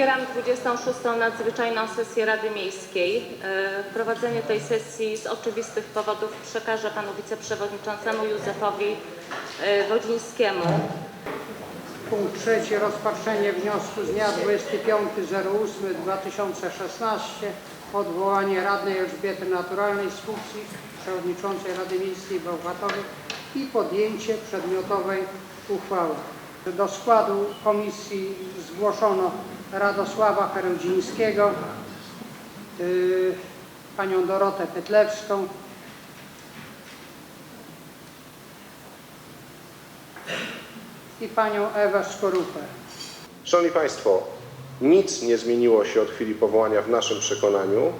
Otwieram 26. nadzwyczajną sesję Rady Miejskiej. E, Prowadzenie tej sesji z oczywistych powodów przekażę panu wiceprzewodniczącemu Józefowi e, Wodzińskiemu. Punkt trzeci. Rozpatrzenie wniosku z dnia 25.08.2016 odwołanie radnej Elżbiety Naturalnej z funkcji przewodniczącej Rady Miejskiej w Bełchatowie i podjęcie przedmiotowej uchwały. Do składu komisji zgłoszono Radosława Herudzińskiego, yy, panią Dorotę Pytlewską, i panią Ewę Skorupę. Szanowni Państwo, nic nie zmieniło się od chwili powołania w naszym przekonaniu,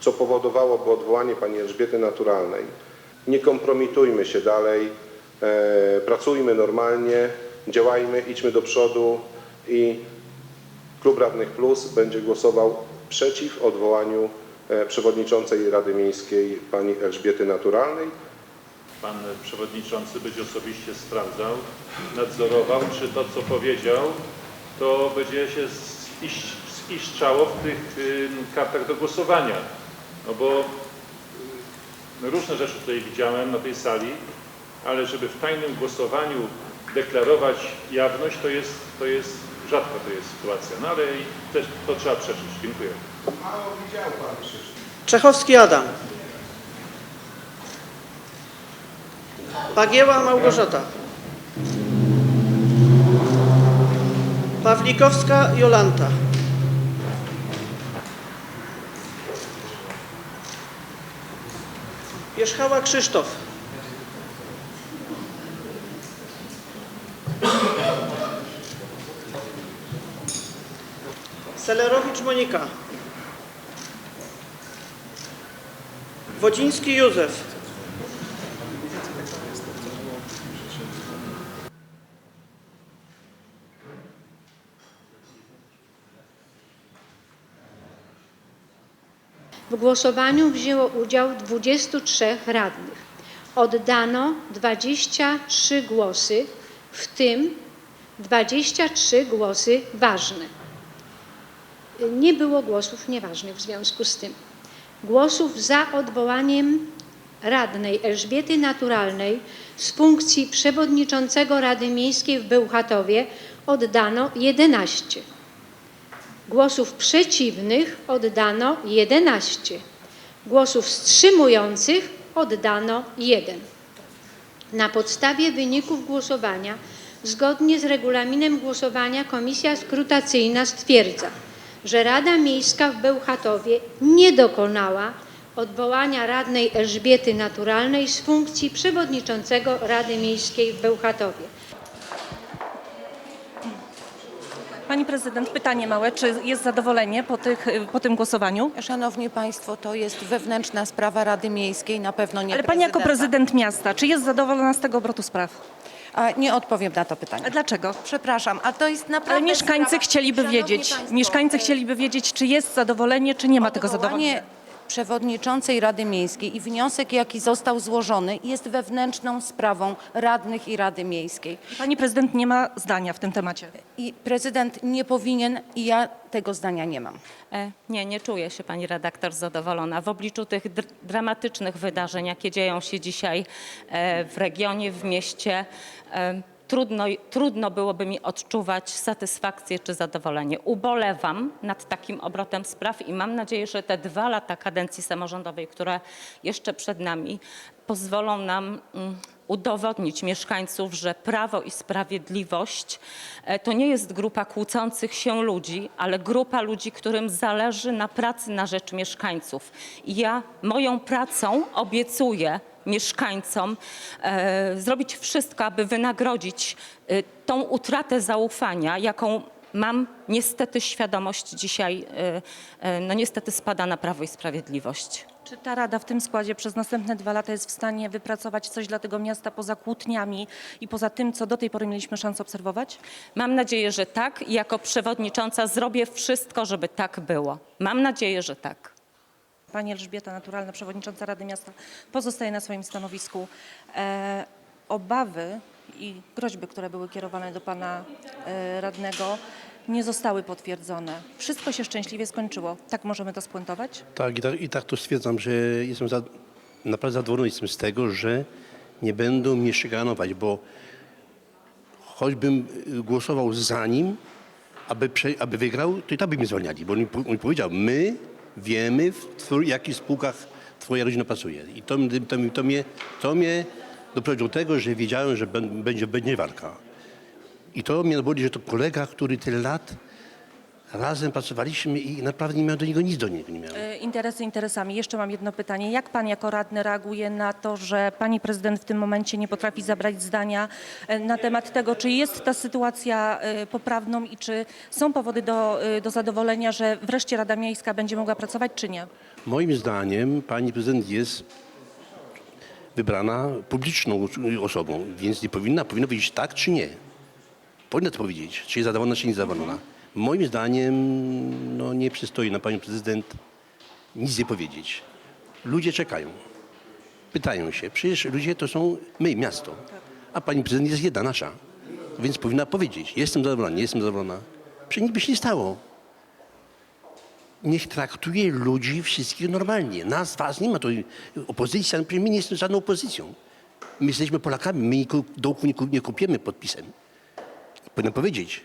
co powodowałoby odwołanie pani Elżbiety Naturalnej. Nie kompromitujmy się dalej, e, pracujmy normalnie, działajmy, idźmy do przodu i Klub Radnych Plus będzie głosował przeciw odwołaniu e, przewodniczącej Rady Miejskiej pani Elżbiety Naturalnej. Pan przewodniczący będzie osobiście sprawdzał, nadzorował, czy to, co powiedział, to będzie się zisz- ziszczało w tych kartach do głosowania. No bo y, różne rzeczy tutaj widziałem na tej sali, ale żeby w tajnym głosowaniu deklarować jawność, to jest, to jest rzadko to jest sytuacja. No ale i też to trzeba przeczyć. Dziękuję. Czechowski Adam. Bagieła Małgorzata. Pawlikowska Jolanta. Wierzchała Krzysztof. Selerowicz Monika. Wodziński Józef. W głosowaniu wzięło udział 23 radnych. Oddano 23 głosy, w tym 23 głosy ważne. Nie było głosów nieważnych w związku z tym. Głosów za odwołaniem radnej Elżbiety Naturalnej z funkcji przewodniczącego Rady Miejskiej w Bełchatowie oddano 11. Głosów przeciwnych oddano 11. Głosów wstrzymujących oddano 1. Na podstawie wyników głosowania, zgodnie z regulaminem głosowania, komisja skrutacyjna stwierdza, że Rada Miejska w Bełchatowie nie dokonała odwołania radnej Elżbiety Naturalnej z funkcji przewodniczącego Rady Miejskiej w Bełchatowie. Pani prezydent, pytanie małe. Czy jest zadowolenie po, tych, po tym głosowaniu? Szanowni Państwo, to jest wewnętrzna sprawa Rady Miejskiej, na pewno nie Ale pani jako prezydent miasta, czy jest zadowolona z tego obrotu spraw? A nie odpowiem na to A pytanie. dlaczego? Przepraszam, a to jest naprawdę Ale mieszkańcy sprawa... chcieliby Szanowni wiedzieć, Państwo, mieszkańcy e, chcieliby wiedzieć, czy jest zadowolenie, czy nie ma tego zadowolenia. Odwołanie przewodniczącej Rady Miejskiej i wniosek, jaki został złożony, jest wewnętrzną sprawą radnych i Rady Miejskiej. Pani prezydent nie ma zdania w tym temacie. I prezydent nie powinien i ja tego zdania nie mam. E, Nie, nie czuje się pani redaktor zadowolona. W obliczu tych dr- dramatycznych wydarzeń, jakie dzieją się dzisiaj e, w regionie, w mieście, e, trudno, trudno byłoby mi odczuwać satysfakcję czy zadowolenie. Ubolewam nad takim obrotem spraw i mam nadzieję, że te dwa lata kadencji samorządowej, które jeszcze przed nami, pozwolą nam mm, udowodnić mieszkańców, że prawo i sprawiedliwość e, to nie jest grupa kłócących się ludzi, ale grupa ludzi, którym zależy na pracy na rzecz mieszkańców. I ja moją pracą obiecuję mieszkańcom e, zrobić wszystko, aby wynagrodzić e, tą utratę zaufania, jaką mam niestety świadomość dzisiaj, no niestety spada na Prawo i Sprawiedliwość. Czy ta rada w tym składzie przez następne dwa lata jest w stanie wypracować coś dla tego miasta poza kłótniami i poza tym, co do tej pory mieliśmy szansę obserwować? Mam nadzieję, że tak. I jako przewodnicząca zrobię wszystko, żeby tak było. Mam nadzieję, że tak. Pani Elżbieta Naturalna, przewodnicząca Rady Miasta, pozostaje na swoim stanowisku. E, obawy i groźby, które były kierowane do pana e, radnego, nie zostały potwierdzone. Wszystko się szczęśliwie skończyło. Tak możemy to spuentować? Tak i, tak, i tak to stwierdzam, że jestem za, naprawdę zadowolony jestem z tego, że nie będą mnie szykanować, bo choćbym y, głosował za nim, aby, prze, aby wygrał, to i tak by mnie zwalniali, bo on, powiedział, my wiemy, w jakich spółkach twoja rodzina pracuje. I to, to, to, mnie, to mnie doprowadziło do tego, że wiedziałem, że bę- będzie, będzie walka. I to mnie boli, że to kolega, który tyle lat razem pracowaliśmy i naprawdę nie miałem do niego nic do niego nie miałem. Interesy interesami. Jeszcze mam jedno pytanie. Jak pan jako radny reaguje na to, że pani prezydent w tym momencie nie potrafi zabrać zdania e, na temat tego, czy jest ta sytuacja e, poprawną i czy są powody do, e, do zadowolenia, że wreszcie Rada Miejska będzie mogła pracować, czy nie? Moim zdaniem pani prezydent jest wybrana publiczną osobą, więc nie powinna, powinna powiedzieć tak czy nie. Powinna to powiedzieć, czy jest zadowolona, czy nie zadowolona. Moim zdaniem no, nie przystoi na panią prezydent nic nie powiedzieć. Ludzie czekają, pytają się. Przecież ludzie to są my, miasto, a pani prezydent jest jedna nasza. Więc powinna powiedzieć, jestem zadowolona, nie jestem zadowolona. Przecież nic by się nie stało niech traktuje ludzi wszystkich normalnie. Nas, was nie ma. To opozycja, przecież my nie jesteśmy żadną opozycją. My jesteśmy Polakami, my dołku nie, ku- nie kupiemy podpisem. Powinien powiedzieć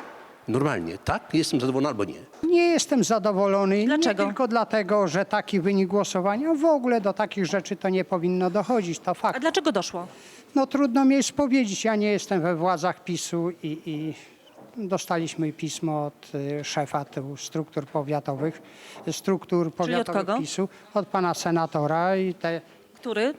normalnie, tak, jestem zadowolony albo nie. Nie jestem zadowolony. Dlaczego? Nie tylko dlatego, że taki wynik głosowania, w ogóle do takich rzeczy to nie powinno dochodzić, to A fakt. dlaczego doszło? No trudno mi jest powiedzieć, ja nie jestem we władzach PiSu i, i dostaliśmy pismo od y, szefa tu struktur powiatowych, struktur powiatowych kogo? PiSu, od pana senatora i te Który?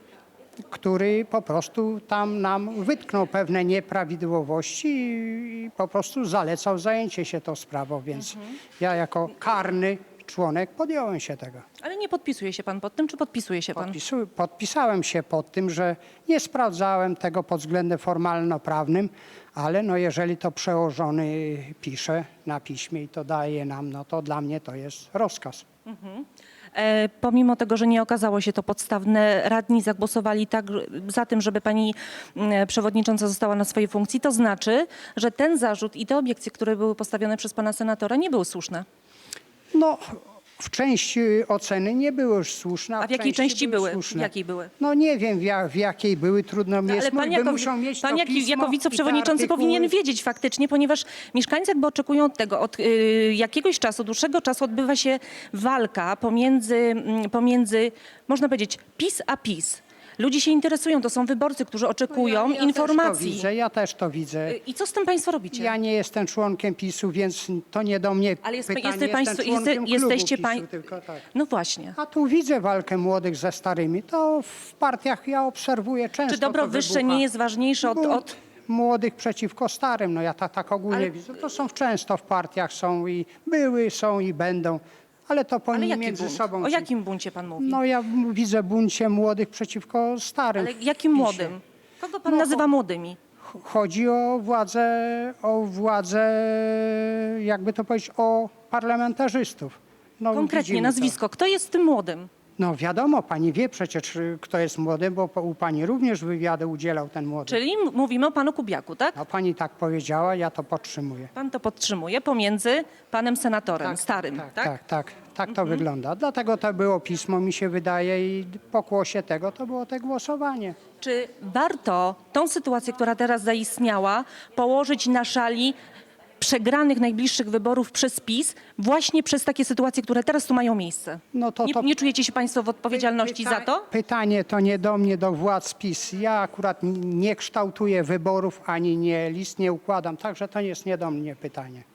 Który po prostu tam nam wytknął pewne nieprawidłowości i, i po prostu zalecał zajęcie się tą sprawą, więc ja jako karny członek podjąłem się tego. Ale nie podpisuje się pan pod tym, czy podpisuje się pan? Podpisu, podpisałem się pod tym, że nie sprawdzałem tego pod względem formalno-prawnym, ale no jeżeli to przełożony pisze na piśmie i to daje nam, no to dla mnie to jest rozkaz. E, pomimo tego, że nie okazało się to podstawne, radni zagłosowali tak za tym, żeby pani mm, przewodnicząca została na swojej funkcji. To znaczy, że ten zarzut i te obiekcje, które były postawione przez pana senatora, nie były słuszne. No, w części oceny nie były już słuszne, A w jakiej części były? Słuszne. W jakiej były? No nie wiem w, jak, w jakiej były, trudno mi No, jest ale pan jako, musiał mieć pan jak, jako wiceprzewodniczący powinien wiedzieć faktycznie, ponieważ mieszkańcy jakby oczekują od tego, od y, jakiegoś czasu, dłuższego czasu odbywa się walka pomiędzy, mm, pomiędzy, można powiedzieć, PiS a PiS. Ludzie się interesują, to są wyborcy, którzy oczekują ja, ja informacji. Też to widzę, ja też to widzę. Y, I co z tym państwo robicie? Ja nie jestem członkiem PiSu, więc to nie do mnie Ale jest, pytanie. jeste, państwo, jestem jeste, członkiem klubu jesteście PiSu, państwo. tylko tak. No właśnie. A tu widzę walkę młodych ze starymi. To w partiach ja obserwuję często. Czy dobro to wyższe wybucha. nie jest ważniejsze od, Bunt od Młodych przeciwko starym, no ja tak, tak ogólnie Ale- widzę. To są często w partiach, są i były, są i będą, ale to Ale powinni jaki między bunt? sobą. O jakim buncie pan mówi? No ja m- widzę buncie młodych przeciwko starym. Ale jakim PiSie. młodym? Kogo pan No, nazywa młodymi? Ch- Chodzi o władzę, o władzę, jakby to powiedzieć, o parlamentarzystów. No, Konkretnie, widzimy to. nazwisko. Kto jest tym młodym? No wiadomo, pani wie przecież, y, kto jest młody, bo po- u pani również wywiadu udzielał ten młody. Czyli m- mówimy o panu Kubiaku, tak? No pani tak powiedziała, ja to podtrzymuję. Pan to podtrzymuje pomiędzy panem senatorem, starym, tak? Tak, tak, tak, tak to wygląda. Dlatego to było pismo, mi się wydaje, i pokłosie tego to było te głosowanie. Czy warto tą sytuację, która teraz zaistniała, położyć na szali przegranych najbliższych wyborów przez PiS właśnie przez takie sytuacje, które teraz tu mają miejsce? No to, Nie, to nie czujecie się państwo w odpowiedzialności za to? Pytanie to nie do mnie, do władz PiS. Ja akurat nie kształtuję wyborów, ani nie list nie układam, także to jest nie do mnie pytanie.